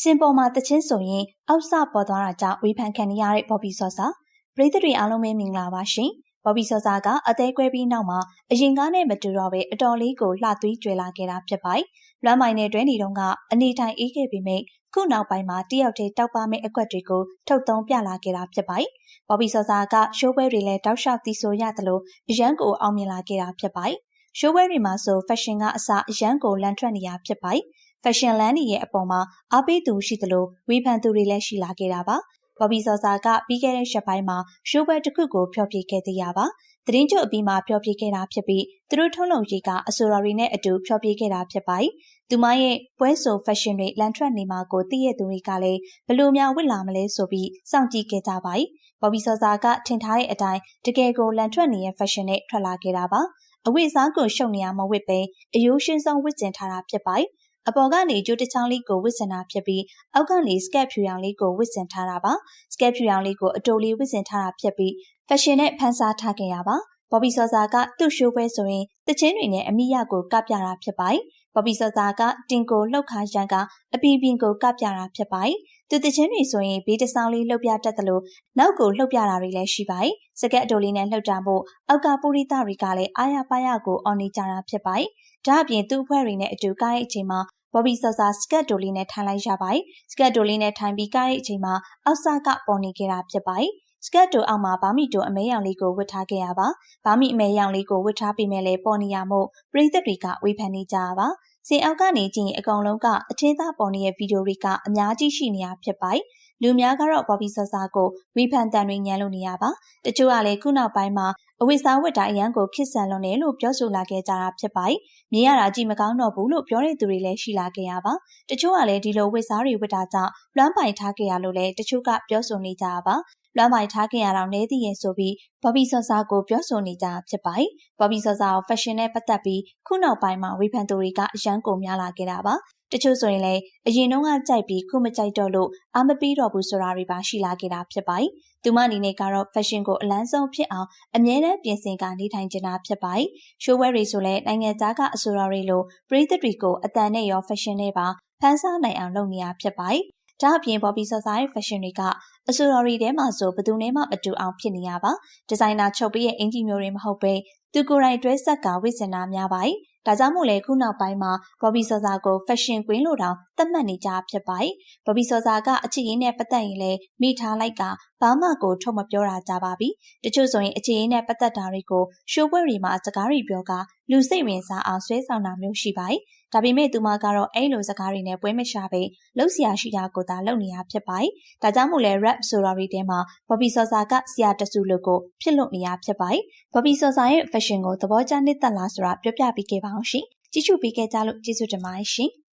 စင်ပေါ်မှာတချင်းဆိုရင်အောက်စပေါ်သွားတာကြောင့်ဝေဖန်ခံနေရတဲ့ဘော်ဘီဆော့စာပရိသတ်တွေအားလုံးပဲမင်္ဂလာပါရှင်ဘော်ဘီဆော့စာကအသေးကွဲပြီးနောက်မှာအရင်ကားနဲ့မတူတော့ပဲအတော်လေးကိုလှသွေးကြွယ်လာခဲ့တာဖြစ်ပါတယ်လွမ်းမိုင်နဲ့တွဲနေတော့ကအနေထိုင်အေးခဲ့ပေမဲ့ခုနောက်ပိုင်းမှာတယောက်တည်းတောက်ပမဲ့အကွက်တွေကိုထုတ်သုံးပြလာခဲ့တာဖြစ်ပါတယ်ဘော်ဘီဆော့စာကရှိုးပွဲတွေလည်းတောက်လျှောက်တီးဆိုရသလိုအရန်ကိုအောင်မြင်လာခဲ့တာဖြစ်ပါတယ်ရှိုးပွဲတွေမှာဆို fashion ကအစအရန်ကိုလန်ထွက်နေရဖြစ်ပါတယ်။ fashion land ရဲ့အပေါ်မှာအားပေးသူရှိသလိုဝေဖန်သူတွေလည်းရှိလာခဲ့တာပါ။ဘော်ဘီစောစာကပြီးခဲ့တဲ့ရက်ပိုင်းမှာရှိုးပွဲတစ်ခုကိုဖျော်ဖြေခဲ့သေးရပါ။သတင်းကြုတ်အပြီးမှာဖျော်ဖြေခဲ့တာဖြစ်ပြီးသူတို့ထုတ်လုပ်ရေးကအဆိုတော်တွေနဲ့အတူဖျော်ဖြေခဲ့တာဖြစ်ပါတယ်။သူမရဲ့ပွဲဆို fashion တွေလန်ထွက်နေမှာကိုသိရသူတွေကလည်းဘလို့များဝတ်လာမလဲဆိုပြီးစောင့်ကြည့်ခဲ့ကြပါတယ်။ဘော်ဘီစောစာကထင်ထားတဲ့အတိုင်းတကယ်ကိုလန်ထွက်နေတဲ့ fashion နဲ့ထွက်လာခဲ့တာပါ။အဝိစားကိုရှုံနေရမဝစ်ပဲအယိုးရှင်းဆုံးဝစ်ကျင်ထားတာဖြစ်ပါတယ် အပေါ်ကနေကျိုးတစ်ချောင်းလေးကိုဝစ်စင်တာဖြစ်ပြီးအောက်ကနေစကက်ဖြူရောင်လေးကိုဝစ်စင်ထားတာပါစကက်ဖြူရောင်လေးကိုအတိုလေးဝစ်စင်ထားတာဖြစ်ပြီး fashion နဲ့ဖန်ဆားထားခဲ့ရပါဘော်ဘီဆော်စာကသူ့ရှိုးပွဲဆိုရင်တချင်းတွေနဲ့အမိရကိုကပြတာဖြစ်ပါတယ်ဘော်ဘီဆော်စာကတင်ကိုလှုပ်ခါရန်ကအပီပင်ကိုကပြတာဖြစ်ပါတယ်သူတချင်းတွေဆိုရင်ဘေးတစောင်းလေးလှုပ်ပြတတ်တယ်လို့နောက်ကိုလှုပ်ပြတာတွေလည်းရှိပါတယ်စကက်အတိုလေးနဲ့လှုပ်တာမို့အောက်ကပူရိသတွေကလည်းအာရပါရကိုအော်နေကြတာဖြစ်ပါတယ်ဒါအပြင်သူ့အဖွဲ့တွေနဲ့အတူကားတဲ့အချိန်မှာ ဘော်ဘီဆော့ဆာစကတ်တိုလေးနဲ့ထိုင်လိုက်ရပါတယ်။စကတ်တိုလေးနဲ့ထိုင်ပြီးကားတဲ့အချိန်မှာအောက်ဆာကပေါ်နေခဲ့တာဖြစ်ပါတယ်။စကတ်တိုအောက်မှာဘာမီတိုအမဲရောင်လေးကိုဝတ်ထားခဲ့ရပါ။ဘာမီအမဲရောင်လေးကိုဝတ်ထားပြီးမဲ့လဲပေါ်နေရမို့ပရိသတ်တွေကဝေဖန်နေကြပါ။စင်အောက်ကနေကြည့်ရင်အကောင်လုံးကအထင်းသားပေါ်နေတဲ့ဗီဒီယိုတွေကအများကြီးရှိနေတာဖြစ်ပါတယ်။လူများကတော့ဘော်ဘီဆော့ဆာကိုဝေဖန်တန်တွေညံလို့နေရပါ။တချို့ကလည်းခုနောက်ပိုင်းမှာ အဝိစားဝတ်တာအရန်ကိုခစ်ဆန်လွန်တယ်လို့ပြောဆိုလာခဲ့ကြတာဖြစ်ပါတယ်။မြင်ရတာကြည့်မကောင်းတော့ဘူးလို့ပြောတဲ့သူတွေလည်းရှိလာခဲ့ရပါ။တချို့ကလည်းဒီလိုဝိစားတွေဝတ်တာကြောင့်လွမ်းပိုင်ထားခဲ့ရလို့လည်းတချို့ကပြောဆိုနေကြပါ။ လွမ်းပိုင်ထားခဲ့ရတော့နေသည်ရဲ့ဆိုပြီးဘော်ဘီဆော့ဆာကိုပြောဆိုနေကြဖြစ်ပါတယ်။ဘော်ဘီဆော့ဆာကို fashion နဲ့ပတ်သက်ပြီးခုနောက်ပိုင်းမှာဝေဖန်သူတွေကအရန်ကိုများလာခဲ့တာပါတချို့ဆိုရင်လည်းအရင်တုန်းကကြိုက်ပြီးခုမကြိုက်တော့လို့အားမပေးတော့ဘူးဆိုတာတွေပါရှိလာခဲ့တာဖြစ်ပါတယ်။သူမအနေနဲ့ကတော့ fashion ကိုအလန်းဆုံးဖြစ်အောင်အမြဲတမ်းပြင်ဆင်ကနေထိုင်နေတာဖြစ်ပါတယ်။ရှိုးဝဲတွေဆိုလည်းနိုင်ငံသားကအဆိုတော်တွေလိုပရိသတ်တွေကိုအတန်နဲ့ရော fashion နဲ့ပါဖန်ဆားနိုင်အောင်လုပ်နေရဖြစ်ပါတယ်။ ဒါအပြင် Bobby Sosa ရဲ့ fashion တွေကအဆိုတော်တွေထဲမှာဆိုဘယ်သူနဲ့မှမတူအောင်ဖြစ်နေရပါဒီဇိုင်နာချုပ်ပေးရဲ့အင်ဂျီမျိုးတွေမဟုတ်ပဲသူကိုယ်တိုင်တွဲဆက်ကဝိစင်တာများပါတယ်ဒါကြောင့်မို့လဲခုနောက်ပိုင်းမှာဘော်ဘီဆော်စာကို fashion queen လို့တောင်သတ်မှတ်နေကြဖြစ်ပါတယ်။ဘော်ဘီဆော်စာကအချစ်ရင်းနဲ့ပတ်သက်ရင်လည်းမိထားလိုက်ကဘာမှကိုထုတ်မပြောတာကြပါပြီ။တချို့ဆိုရင်အချစ်ရင်းနဲ့ပတ်သက်တာတွေကိုရှိုးပွဲတွေမှာစကားတွေပြောကလူစိတ်ဝင်စားအောင်ဆွဲဆောင်တာမျိုးရှိပါတယ်။ဒါပေမဲ့သူမကတော့အဲ့လိုစကားတွေနဲ့ပွဲမရှာပဲလှုပ်ရှားရှိတာကိုသာလုပ်နေရဖြစ်ပါတယ်။ဒါကြောင့်မို့လဲ rap ဆိုတာတွေထဲမှာဘော်ဘီဆော်စာကဆရာတဆူလို့ကိုဖြစ်လို့နေရဖြစ်ပါတယ်။ဘော်ဘီဆော်စာရဲ့ fashion ကိုသဘောကျနှစ်သက်လားဆိုတာပြောပြပေးခဲ့ပါအောင်ရှင်။ကြည့်ရှုပေးခဲ့ကြလို့ကျေးဇူးတင်ပါတယ်ရှင်။